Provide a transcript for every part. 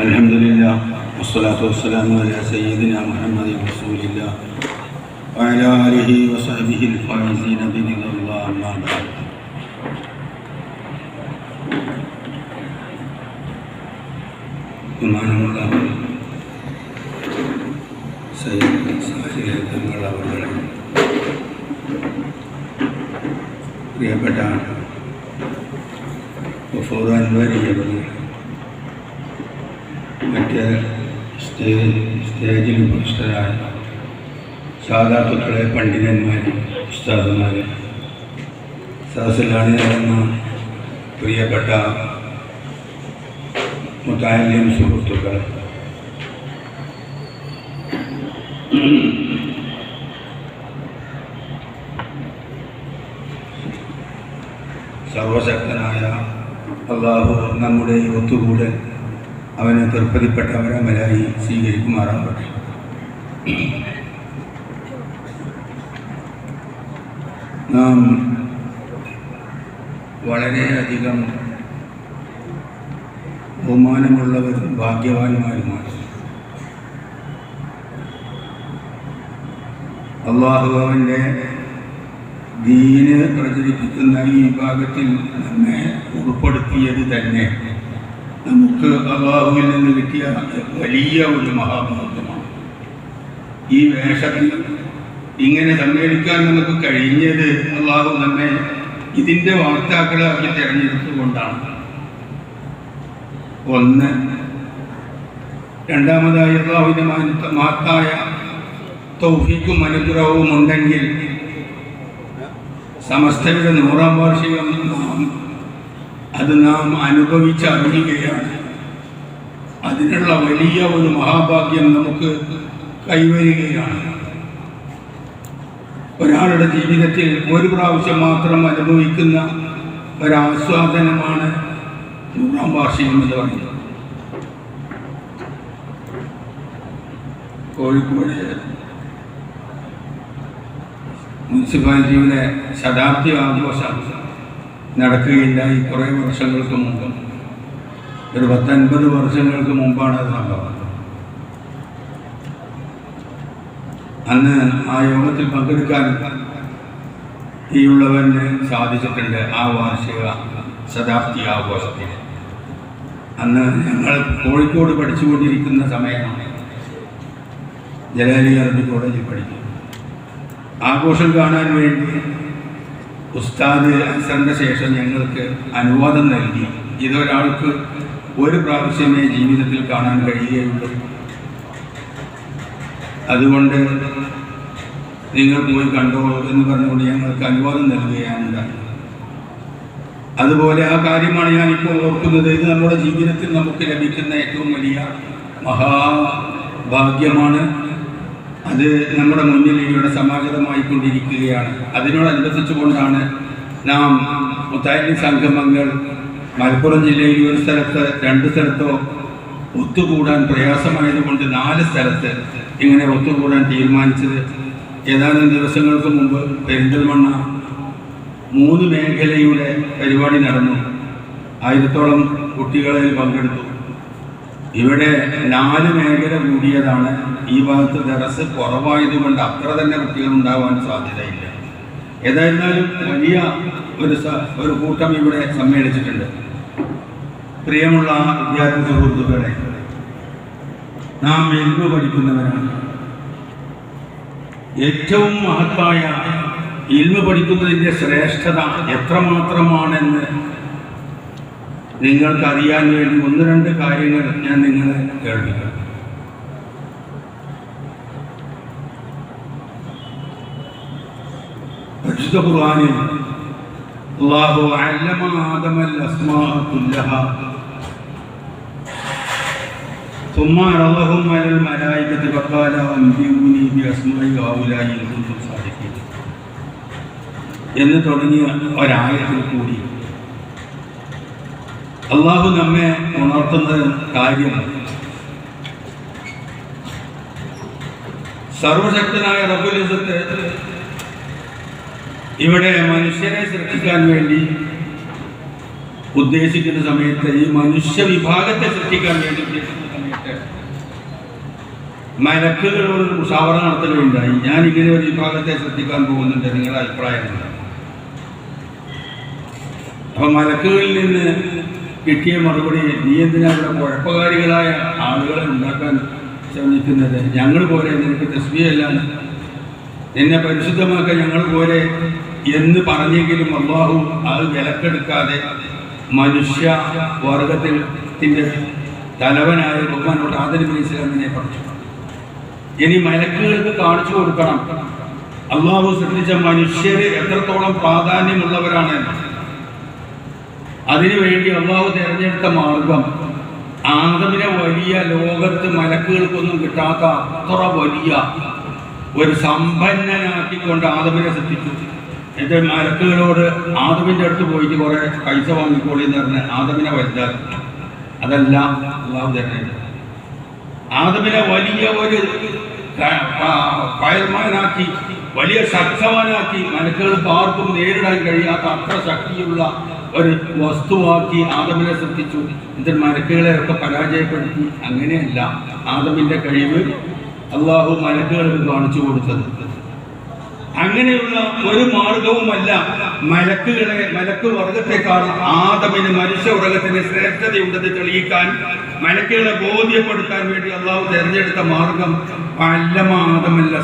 الحمد لله والصلاة والسلام على سيدنا محمد رسول الله وعلى آله وصحبه الفائزين برضا الله أما بعد ബഹുമാനമുള്ള സയ്യിദ് സാഹിബ് തങ്ങൾ അവരുടെ പ്രിയപ്പെട്ട ഗഫൂർ അൻവരി അവർ മറ്റ് സ്റ്റേജ് സ്റ്റേജിൽ ഉപവിഷ്ടരായ സാധാത്തുക്കളെ പണ്ഡിതന്മാർ ഉസ്താദുമാർ സദസ്സിലാണ് നടന്ന പ്രിയപ്പെട്ട മുത്തായാലും സുഹൃത്തുക്കൾ സർവശക്തനായ അള്ളാഹു നമ്മുടെ ഈ ഒത്തുകൂടൽ അവന് തൃപ്തിപ്പെട്ടവരമലായി സ്വീകരിക്കുമാറാവട്ടെ നാം വളരെയധികം ബഹുമാനമുള്ളവരും ഭാഗ്യവാന്മാരുമാണ്. അള്ളാഹു അവന്റെ ദീന് പ്രചരിപ്പിക്കുന്ന ഈ വിഭാഗത്തിൽ നമ്മെ ഉൾപ്പെടുത്തിയത് തന്നെ. നമുക്ക് അള്ളാഹുവിൽ നിന്ന് കിട്ടിയ വലിയ ഒരു മഹാഭാഗ്യമാണ്. ഈ വേഷത്തിൽ ഇങ്ങനെ സമ്മേളിക്കാൻ നമുക്ക് കഴിഞ്ഞത് അള്ളാഹു നമ്മെ ഇതിന്റെ വാർത്താക്കളാക്കി തിരഞ്ഞെടുത്തുകൊണ്ടാണ്. ഒന്ന് രണ്ടാമതായി അള്ളാഹുവിന്റെ മഹത്തായ തൗഫീക്കും അനുഗ്രഹവും ഉണ്ടെങ്കിൽ സമസ്തയുടെ നൂറാം വാർഷികം അത് നാം അനുഭവിച്ചറിയുകയാണ്. അതിനുള്ള വലിയ ഒരു മഹാഭാഗ്യം നമുക്ക് കൈവരികയാണ്. ഒരാളുടെ ജീവിതത്തിൽ ഒരു പ്രാവശ്യം മാത്രം അനുഭവിക്കുന്ന ഒരാസ്വാദനമാണ് നൂറാം വാർഷികം എന്ന് പറയുന്നത്. കോഴിക്കോട് മുനിസിപ്പാലിറ്റിയുടെ ശതാബ്ദി ആഘോഷം ഈ കുറേ വർഷങ്ങൾക്ക് മുമ്പ്. ഒരു പത്തൊൻപത് വർഷങ്ങൾക്ക് മുമ്പാണ് അത് സംഭവം. അന്ന് ആ യോഗത്തിൽ പങ്കെടുക്കാൻ ഈയുള്ളവന് സാധിച്ചിട്ടുണ്ട് ആ വാർഷിക ശതാബ്ദി ആഘോഷത്തിൽ അന്ന് ഞങ്ങൾ കോഴിക്കോട് പഠിച്ചുകൊണ്ടിരിക്കുന്ന സമയമാണ് ജലാലി അറബി കോളേജിൽ പഠിക്കും. ആഘോഷം കാണാൻ വേണ്ടി ഉസ്താദ് അസറിന്റെ ശേഷം ഞങ്ങൾക്ക് അനുവാദം നൽകി. ഇതൊരാൾക്ക് ഒരു പ്രാവശ്യമേ ജീവിതത്തിൽ കാണാൻ കഴിയുകയുള്ളൂ. അതുകൊണ്ട് നിങ്ങൾ പോയി കണ്ടോളൂ എന്ന് പറഞ്ഞുകൊണ്ട് ഞങ്ങൾക്ക് അനുവാദം നൽകുകയാണ് അതുപോലെ ആ കാര്യമാണ് ഞാൻ ഇപ്പോൾ ഓർക്കുന്നത്. ഇത് നമ്മുടെ ജീവിതത്തിൽ നമുക്ക് ലഭിക്കുന്ന ഏറ്റവും വലിയ മഹാഭാഗ്യമാണ് അത് നമ്മുടെ മുന്നിൽ ഇവിടെ സമാഗതമായിക്കൊണ്ടിരിക്കുകയാണ്. അതിനോടനുബന്ധിച്ചുകൊണ്ടാണ് നാം മുത്തായി സംഗമങ്ങൾ മലപ്പുറം ജില്ലയിൽ ഒരു സ്ഥലത്ത് രണ്ട് സ്ഥലത്തോ ഒത്തുകൂടാൻ പ്രയാസമായതുകൊണ്ട് നാല് സ്ഥലത്ത് ഇങ്ങനെ ഒത്തുകൂടാൻ തീരുമാനിച്ചത്. ഏതാനും ദിവസങ്ങൾക്ക് മുമ്പ് പെരിന്തൽമണ്ണ മൂന്ന് മേഖലയുടെ പരിപാടി നടന്നു. ആയിരത്തോളം കുട്ടികളിൽ പങ്കെടുത്തു. ഇവിടെ നാല് മേഖല കൂടിയതാണ് ഈ ഭാഗത്ത് ദറസ് കുറവായതുകൊണ്ട് അത്ര തന്നെ കുട്ടികൾ ഉണ്ടാവാൻ സാധ്യതയില്ല. ഏതായിരുന്നാലും വലിയ ഒരു ഒരു കൂട്ടം ഇവിടെ സമ്മേളിച്ചിട്ടുണ്ട്. പ്രിയമുള്ള വിദ്യാർത്ഥി സുഹൃത്തുക്കളെ നാം എൽമ പഠിക്കുന്നവരാണ്? ഏറ്റവും മഹത്തായ ഇൽമ പഠിക്കുന്നതിന്റെ ശ്രേഷ്ഠത എത്രമാത്രമാണെന്ന് നിങ്ങൾക്ക് അറിയാൻ വേണ്ടി ഒന്ന് രണ്ട് കാര്യങ്ങൾ ഞാൻ നിങ്ങളെ കേൾപ്പിക്കാം പരിശുദ്ധ ഖുർആനിൽ അല്ലാഹു അല്ലമ ആദമൽ അസ്മാഅ കുല്ലഹ ثم عرضهم على الملائكة فقال أنبئوني بأسماء هؤلاء إن كنتم صادقين എന്ന് തുടങ്ങിയ ഒരായത്തിൽ കൂടി അള്ളാഹു നമ്മെ ഉണർത്തുന്ന കാര്യം സർവശക്തനായ റബുലിസത്ത് ഇവിടെ മനുഷ്യരെ സൃഷ്ടിക്കാൻ വേണ്ടി ഉദ്ദേശിക്കുന്ന സമയത്ത് ഈ മനുഷ്യ വിഭാഗത്തെ സൃഷ്ടിക്കാൻ വേണ്ടി ഉദ്ദേശിക്കുന്ന സമയത്ത് മലക്കുകളോട് മുഷാവറ നടത്തുകയുണ്ടായി ഞാൻ ഇങ്ങനെ ഒരു വിഭാഗത്തെ സൃഷ്ടിക്കാൻ പോകുന്നുണ്ട് നിങ്ങളുടെ അഭിപ്രായം? അപ്പൊ മലക്കുകളിൽ നിന്ന് കിട്ടിയ മറുപടി നീ എന്തിനാ ഇവിടെ കുഴപ്പകാരികളായ ആളുകളെ ഉണ്ടാക്കാൻ ശ്രമിക്കുന്നത്? ഞങ്ങൾ പോലെ നിനക്ക് തസ്മിയല്ല എന്നെ പരിശുദ്ധമാക്കാൻ ഞങ്ങൾ പോലെ എന്ന് പറഞ്ഞെങ്കിലും അള്ളാഹു അത് വിലക്കെടുക്കാതെ മനുഷ്യ വർഗത്തിന്റെ തലവനായ ബഹുമാനോട് ആദരവ് ഇസ്ലാമിനെ പറഞ്ഞു. ഇനി മലക്കുകൾക്ക് കാണിച്ചു കൊടുക്കണം. അള്ളാഹു സൃഷ്ടിച്ച മനുഷ്യരെ എത്രത്തോളം പ്രാധാന്യമുള്ളവരാണ് അതിനുവേണ്ടി അള്ളാഹു തിരഞ്ഞെടുത്ത മാർഗം ആദമിനെ വലിയ ലോകത്ത് മലക്കുകൾക്കൊന്നും കിട്ടാത്ത അത്ര വലിയ ഒരു സമ്പന്നനാക്കിക്കൊണ്ട് ആദമിനെ സൃഷ്ടിച്ചു. എന്റെ മലക്കുകളോട് ആദമിന്റെ അടുത്ത് പോയിട്ട് കുറെ പൈസ വാങ്ങിക്കോളി എന്ന് പറഞ്ഞ് ആദമിനെ വലുതാക്കി. അതല്ല അള്ളാഹു തിരഞ്ഞെടുത്തു ആദമിനെ വലിയ ഒരു പയർമാനാക്കി വലിയ ശക്തവാനാക്കി മലക്കുകൾക്ക് ആർക്കും നേരിടാൻ കഴിയാത്ത അത്ര ശക്തിയുള്ള ഒരു വസ്തുവാക്കി ആദമിനെ ശ്രദ്ധിച്ചു എന്നിട്ട് ഒക്കെ പരാജയപ്പെടുത്തി. അങ്ങനെയല്ല ആദമിന്റെ കഴിവ് അള്ളാഹു മലക്കുകൾക്ക് കാണിച്ചു കൊടുത്തത്. അങ്ങനെയുള്ള ഒരു മാർഗവുമല്ല മലക്കുകളെ മലക്ക് വർഗത്തെക്കാൾ ആദമിന് മനുഷ്യ വർഗത്തിന് ശ്രേഷ്ഠതയുണ്ടെന്ന് തെളിയിക്കാൻ മലക്കുകളെ ബോധ്യപ്പെടുത്താൻ വേണ്ടി അള്ളാഹു തിരഞ്ഞെടുത്ത മാർഗം അല്ലമാദമല്ല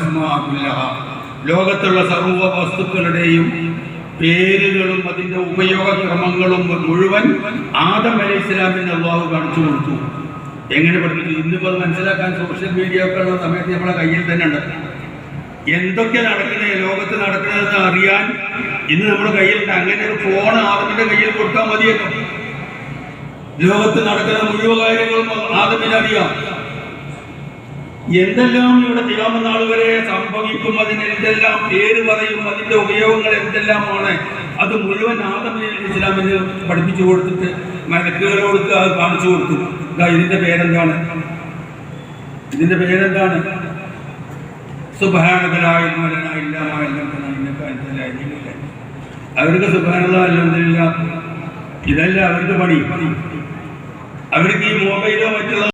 ലോകത്തുള്ള സർവ വസ്തുക്കളുടെയും പേരുകളും അതിന്റെ ഉപയോഗക്രമങ്ങളും മുഴുവൻ ആദം അലൈഹി ഇസ്ലാമിന് അള്ളാഹു കാണിച്ചു കൊടുത്തു. എങ്ങനെ പഠിപ്പിച്ചു? ഇന്നിപ്പോൾ മനസ്സിലാക്കാൻ സോഷ്യൽ മീഡിയ ഒക്കെ ഉള്ള സമയത്ത് നമ്മളെ കയ്യിൽ തന്നെ ഉണ്ട്. എന്തൊക്കെ നടക്കണേ ലോകത്ത് നടക്കുന്നതെന്ന് അറിയാൻ ഇന്ന് നമ്മുടെ കയ്യിലുണ്ട്. അങ്ങനെ ഒരു ഫോൺ ആദമിന്റെ കയ്യിൽ കൊടുത്താൽ മതിയല്ലോ. ലോകത്ത് നടക്കുന്ന മുഴുവൻ കാര്യങ്ങളും ആദമിന് അറിയാം. എന്തെല്ലാം ഇവിടെ ചെയ്യാമെന്നാൾ വരെ സംഭവിക്കും അതിന് എന്തെല്ലാം പേര് പറയും അതിന്റെ ഉപയോഗങ്ങൾ എന്തെല്ലാമാണ് അത് മുഴുവൻ ആദമിനെ ഇസ്ലാമിന് പഠിപ്പിച്ചു കൊടുത്തിട്ട് മലക്കുകളോട് അത് കാണിച്ചു കൊടുത്തു. ഇതിന്റെ പേരെന്താണ്? ഇതിന്റെ പേരെന്താണ്? അവർക്ക് അല്ലെന്നില്ല ഇതല്ല അവർക്ക് പണി. അവർക്ക് ഈ മൊബൈലോ മറ്റുള്ള